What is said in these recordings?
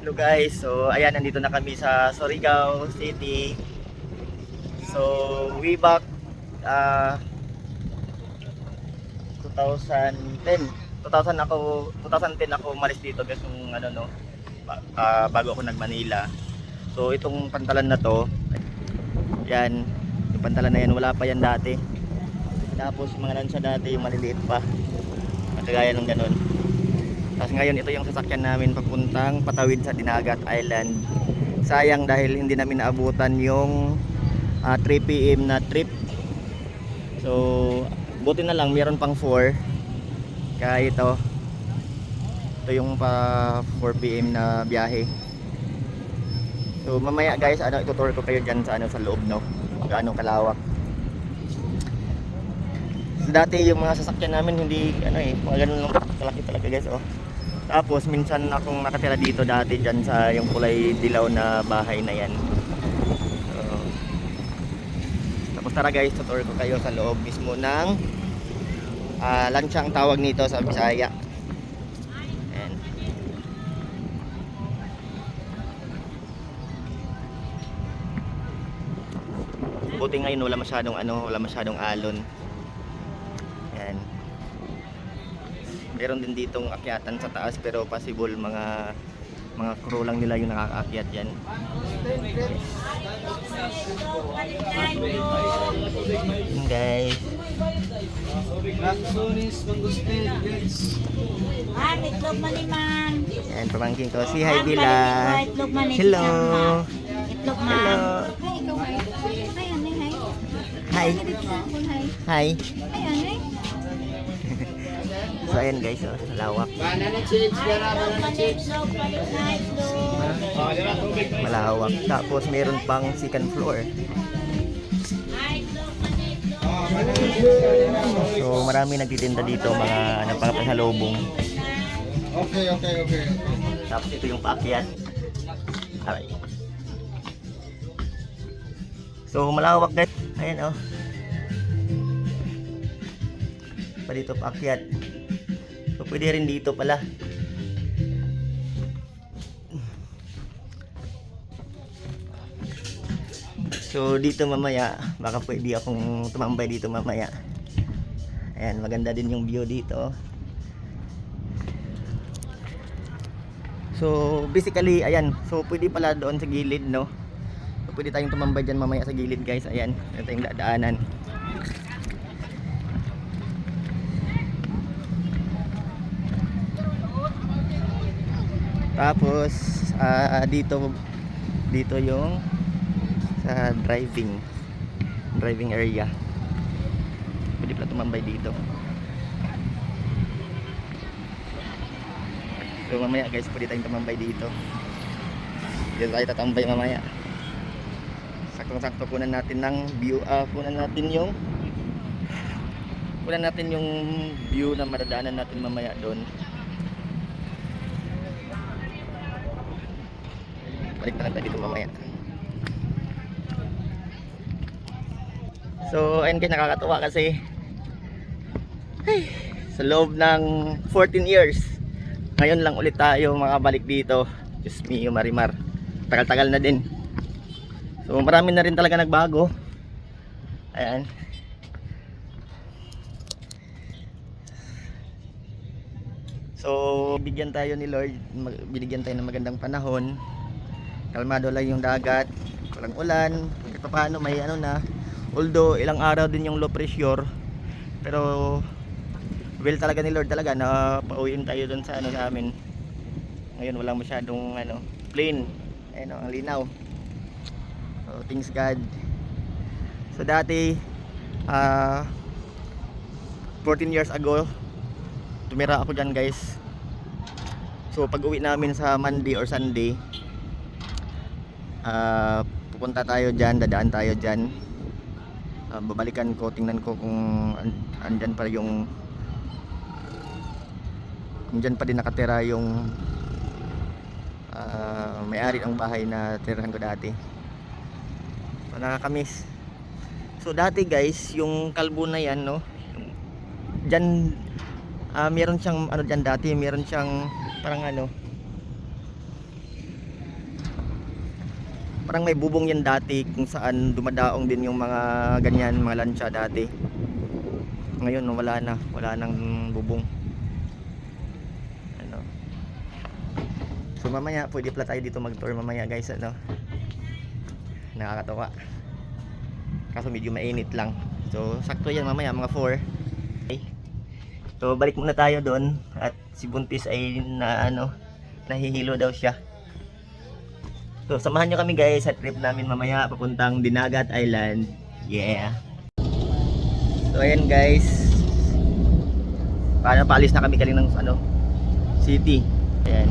Hello guys, so ayan nandito na kami sa Surigao City. So way back uh, 2010. 2000 ako 2010 ako umalis dito guys nung ano no ah, bago ako nag Manila. So itong pantalan na to yan yung pantalan na yan wala pa yan dati. Tapos mga lansa dati yung maliliit pa. Kagaya ng ganun. Tapos ngayon ito yung sasakyan namin papuntang patawid sa Dinagat Island. Sayang dahil hindi namin naabutan yung ah, 3 PM na trip. So buti na lang meron pang 4. Kaya ito ito yung pa 4 PM na biyahe. So mamaya guys, ano itutour ko kayo diyan sa ano sa loob no. Gaano kalawak. Dati yung mga sasakyan namin hindi ano eh, mga ganun lang kalaki talaga guys oh. Tapos minsan akong nakatira dito dati dyan sa yung kulay dilaw na bahay na yan. So, tapos tara guys, tutor ko kayo sa loob mismo ng uh, lanchang tawag nito sa Bisaya. Buti ngayon wala masyadong ano, wala masyadong alon. Meron din ditong akyatan sa taas pero possible mga mga crew lang nila yung nakakaakyat yan. Yun, guys. Ah. Yan, pamangkin ko. Si Hi Bila. Hello. Hello. Ano? Hi. Hi. So ayan guys, oh, lawak. Malawak. Tapos meron pang second floor. So marami nagtitinda dito mga ano, pang pasalubong. Okay, okay, okay. Tapos ito yung paakyat. Aray. So malawak guys. Ayan oh. Pa dito paakyat. Pwede rin dito pala. So dito mamaya, baka pwede akong tumambay dito mamaya. Ayan, maganda din yung view dito. So basically, ayan. So pwede pala doon sa gilid, no? So pwede tayong tumambay dyan mamaya sa gilid, guys. Ayan, ito yung dadaanan. Tapos ah, dito dito yung sa driving driving area. Pwede pala tumambay dito. So mamaya guys, pwede tayong tumambay dito. Dito tayo tatambay mamaya. Saktong-sakto kunan natin ng view, ah kunan natin yung kunan natin yung view na madadaanan natin mamaya doon. Balik na lang dito mamaya. So, ayun guys, nakakatuwa kasi ay, sa loob ng 14 years ngayon lang ulit tayo makabalik dito. Diyos me, Marimar. Tagal-tagal na din. So marami na rin talaga nagbago. Ayan. So bigyan tayo ni Lord binigyan tayo ng magandang panahon kalmado lang yung dagat walang ulan. Kahit pa paano may ano na. Although ilang araw din yung low pressure pero will talaga ni Lord talaga na pauwiin tayo doon sa ano sa amin ngayon walang masyadong ano plain. Ayun ang linaw. So thanks God. So dati ah 14 years ago tumira ako dyan guys. So pag uwi namin sa Monday or Sunday ah pupunta tayo dyan dadaan tayo dyan. Ah, babalikan ko tingnan ko kung an- andyan pa yung kung dyan pa din nakatira yung ah, may-ari ng bahay na tirahan ko dati. So, nakakamiss so dati guys yung kalbo na yan no? Dyan ah, meron siyang ano dyan dati meron siyang parang ano Parang may bubong yan dati kung saan dumadaong din yung mga ganyan, mga lansya dati. Ngayon wala na, wala nang bubong. Ano. So mamaya pwede pala tayo dito mag-tour mamaya guys ano. Nakakatawa. Kaso medyo mainit lang. So sakto yan mamaya mga 4. Okay. So balik muna tayo doon at si Buntis ay na ano nahihilo daw siya. So samahan nyo kami guys sa trip namin mamaya papuntang Dinagat Island. Yeah. So ayan guys. Paano paalis na kami kaling ng ano city. Ayan.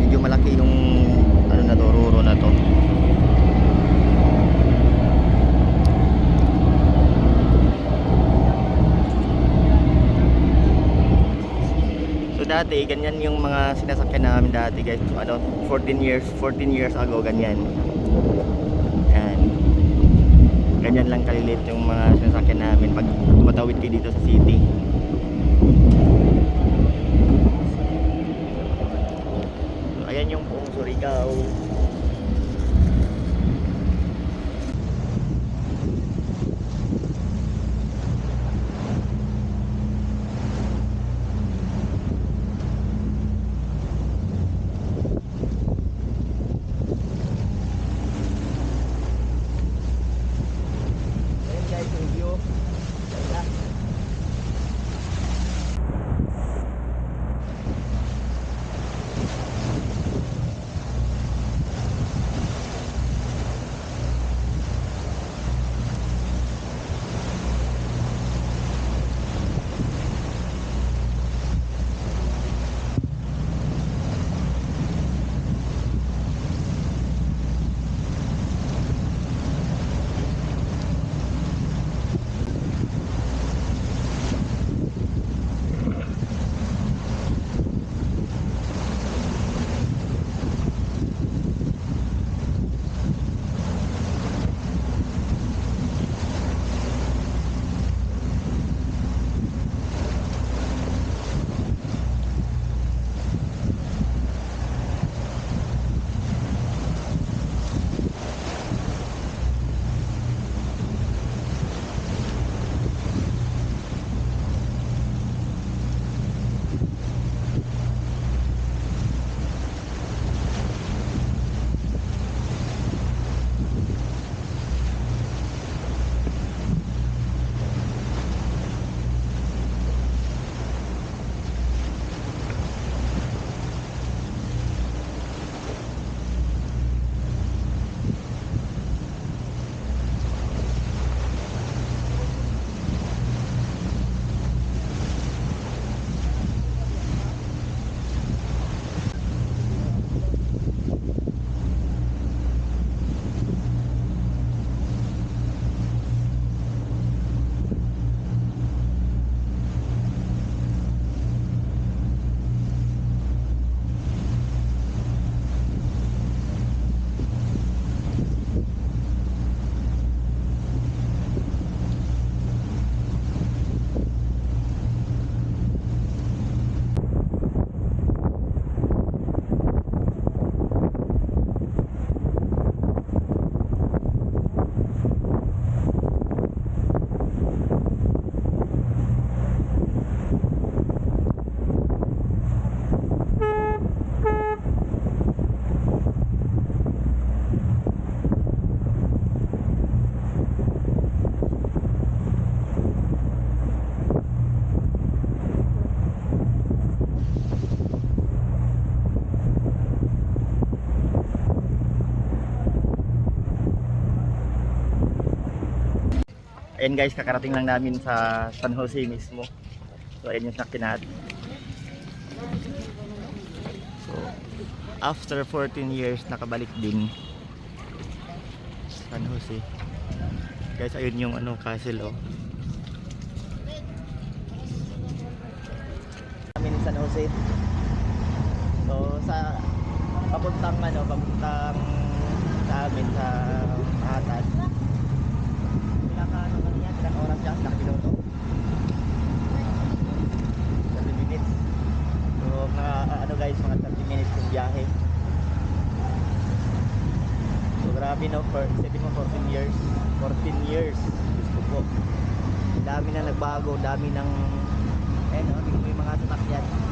Medyo malaki yung ano na to, ruro na to. Dati, ganyan yung mga sinasakyan namin dati guys. Ano, 14 years, 14 years ago, ganyan. Yan. Ganyan lang kalilit yung mga sinasakyan namin pag tumatawid kayo dito sa city. So, ayan yung buong Surigao. Ayan guys, kakarating lang namin sa San Jose mismo. So ayan yung sakyan natin. So, after 14 years, nakabalik din. San Jose. Guys, ayun yung ano, castle oh. Kami ni San Jose. So, sa papuntang ano, papuntang sa amin sa Makatan. Pinaka ano man yan, ilang oras yan, minuto. 30 minutes. So, mga ano guys, mga 30 minutes yung biyahe. Grabe no, for, isipin mo 14 years. 14 years. Gusto po. Dami na nagbago, dami ng, eh no, yung mga sasakyan.